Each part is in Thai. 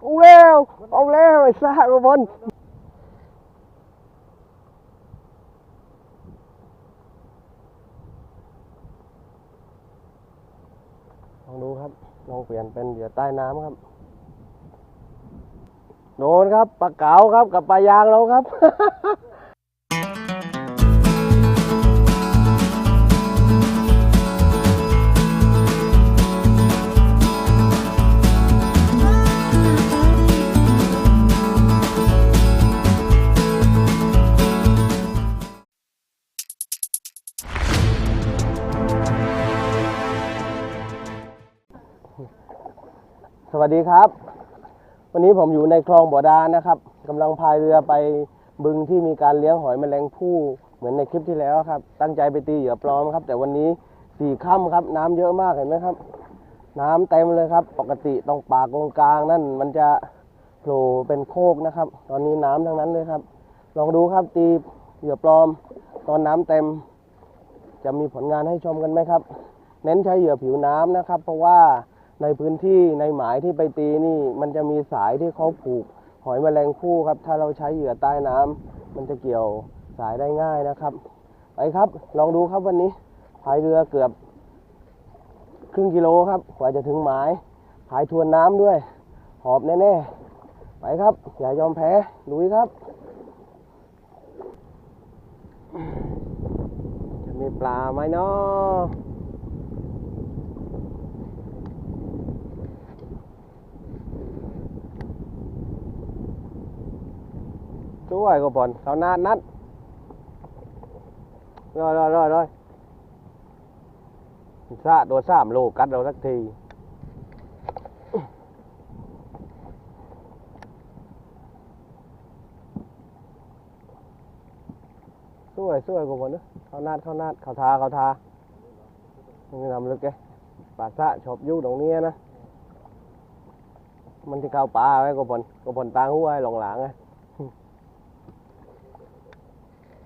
เอาแล้วเอาแล้วไอ้ซ่ากบอลลองดูครับ ลองเปลี่ยนเป็นเหยื่อใต้น้ำครับ โดนครับปลาเก๋าครับกับปลายางเราครับ วัสดีครับ วันนี้ผมอยู่ในคลองบ่อดานนะครับกำลังพายเรือไปบึงที่มีการเลี้ยงหอยแมลงภู่เหมือนในคลิปที่แล้วครับ ตั้งใจไปตีเหยื่อปลอมครับ แต่วันนี้สี่ค่ำครับ น้ำเยอะมากเห็นไหมครับ น้ำเต็มเลยครับ ปกติตรงปากตรงกลางนั่นมันจะโผล่เป็นโคกนะครับ ตอนนี้น้ำทั้งนั้นเลยครับ ลองดูครับตีเหยื่อปลอม ตอนน้ำเต็ม จะมีผลงานให้ชมกันไหมครับ เน้นใช้เหยื่อผิวน้ำนะครับ เพราะว่า ในพื้นที่ในหมายที่ไปตีนี่มันจะมีสายที่เขาผูกหอยแมลงภู่ครับ ถ้าเราใช้เหยื่อใต้น้ำมันจะเกี่ยวสายได้ง่ายนะครับไปครับ ลองดูครับวันนี้พายเรือเกือบ ครึ่งกิโลครับกว่าจะถึงหมายพายทวนน้ำด้วย หอบแน่ๆ ไปครับ อย่ายอมแพ้ลุยครับ จะมีปลาไหมเนาะ ช่วยก็บอลเขานาดนัดรอยรอยรอยรอยซาโดนสามโลกัดเราสักทีสวยสวยกว่าคนเนอะเขานาดเขานาดเขาทาเขาทานี่นำลึกแกปากซะชอบยู่ตรงนี้นะ มันที่เข้าป่าไว้กบผลกบผลตางหัวห้หลงหลังไง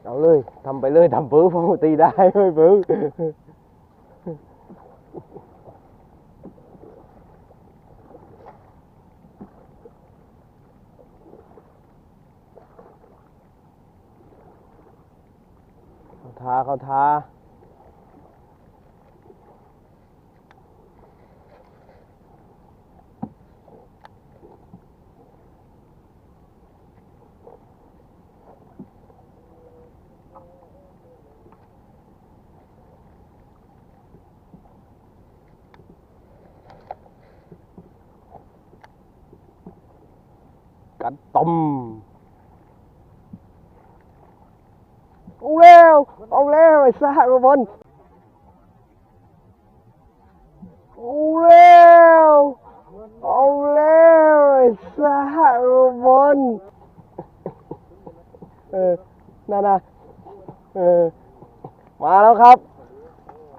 เอาเลยทำไปเลยทำปื้อพอตีได้ไม่ปื้อเขาทาเขาทา กันต้มเอาแล้วเอาแล้วไอ้ซากบอลเอาแล้วเอาแล้วไอ้ซากบอลเออนั่นนะเออมาแล้วครับ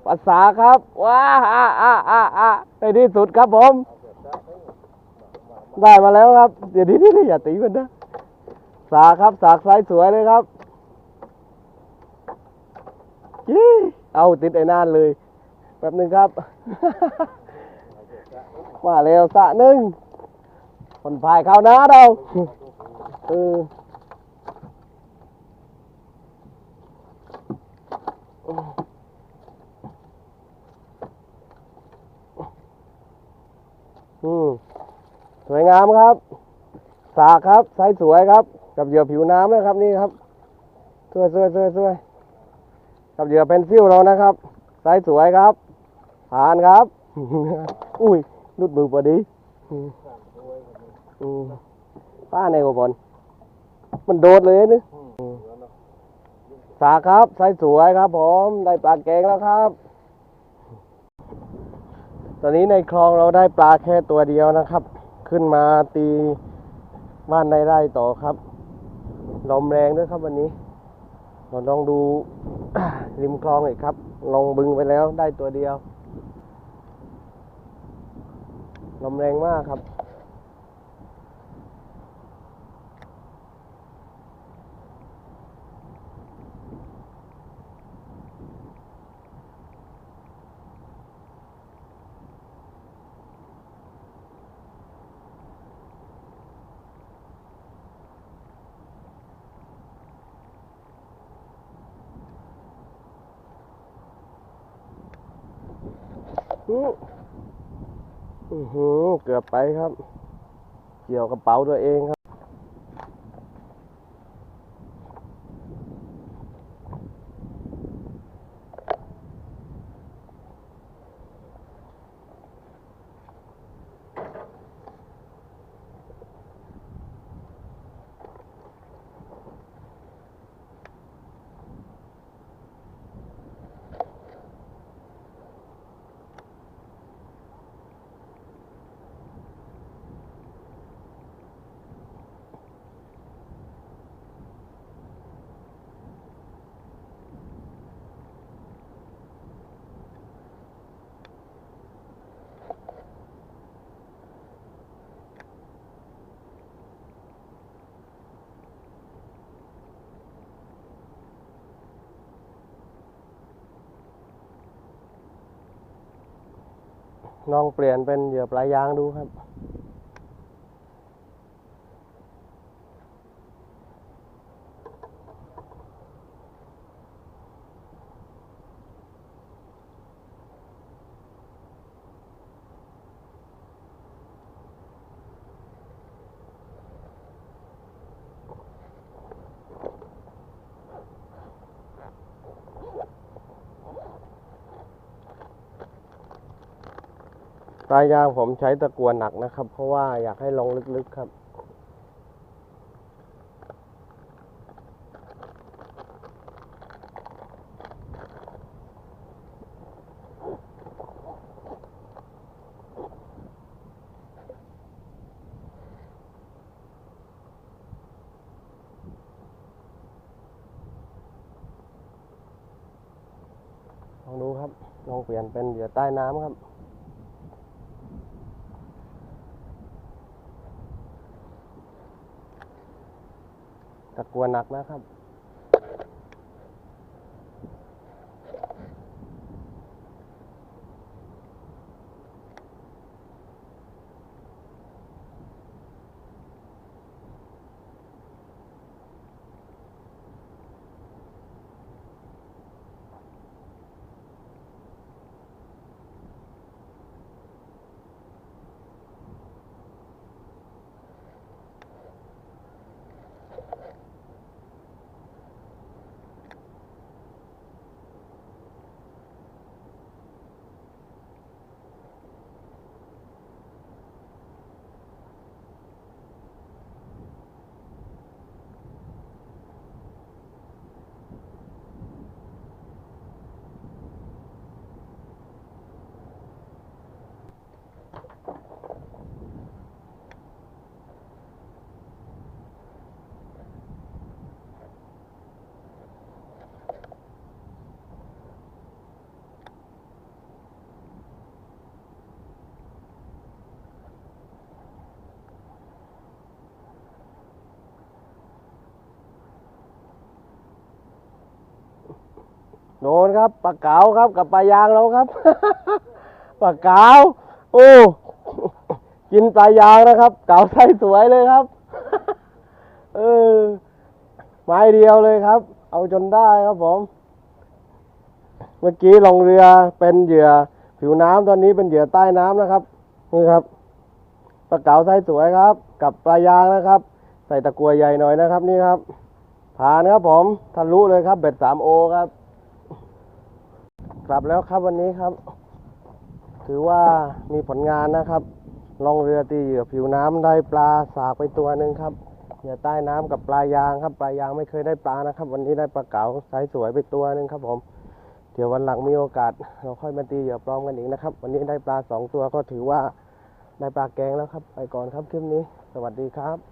ภาษาครับว้าอ่าอ่าอ่าอ่าในที่สุดครับผม ได้มาแล้วครับ เดี๋ยวนี้นี่อย่าตีมันนะ สากครับ สากไซส์สวยเลยครับยี่เอาติดไอ้นานเลย แป๊บหนึ่งครับ มาเร็วสะหนึ่งคนพายเข้าน้าเราเอออืม วยงามครับ สากครับไซส์สวยครับ กับเหยื่อผิวน้ำนะครับนี่ครับสวยสวยสวยสวยกับเหยื่อเป็นซิ่วเรานะครับไซส์สวยครับผ่านครับ อุ้ยรุดมือพอดีป้าในกบอลมันโดดเลยนี่สาครับไซส์สวยครับผมได้ปลาแกงแล้วครับ ตอนนี้ในคลองเราได้ปลาแค่ตัวเดียวนะครับ ขึ้นมาตีบ้านในไร่ต่อครับลมแรงด้วยครับวันนี้เราลองดูริมคลองอีกครับ ลงบึงไปแล้วได้ตัวเดียวลมแรงมากครับ เกือบไปครับ เกี่ยวกระเป๋าตัวเองครับ ลองเปลี่ยนเป็นเหยื่อปลายยางดูครับ ปลายยางผมใช้ตะกัวหนักนะครับ เพราะว่าอยากให้ลงลึกๆครับลองดูครับ ลองเปลี่ยนเป็นเหยื่อใต้น้ำครับ ตะกัวหนักนะครับ โดนครับปลาเก๋าครับกับปลายางเราครับปลาเก๋าโอ้กินปลายางนะครับ เก๋าไส้สวยเลยครับ เออไม้เดียวเลยครับ เอาจนได้ครับผม เมื่อกี้ลงเรือเป็นเหยื่อ ผิวน้ำตอนนี้เป็นเหยื่อใต้น้ำนะครับนี่ครับปลาเก๋าไส้สวยครับ กับปลายางนะครับ ใส่ตะกัวใหญ่หน่อยนะครับ นี่ครับผ่านครับผมทะลุเลยครับเบ็ดสามโอครับ กลับแล้วครับวันนี้ครับ ถือว่ามีผลงานนะครับลองเรือตีเหยื่อผิวน้ำได้ปลาสากไปตัวหนึ่งครับเหยื่อใต้น้ำกับปลายางครับปลายางไม่เคยได้ปลานะครับ วันนี้ได้ปลาเก๋าไซส์สวยไปตัวหนึ่งครับผมเดี๋ยววันหลังมีโอกาส เราค่อยมาตีเหยื่อปลอมกันอีกนะครับ วันนี้ได้ปลาสองตัวก็ถือว่าได้ปลาแกงแล้วครับ ไปก่อนครับคลิปนี้ สวัสดีครับ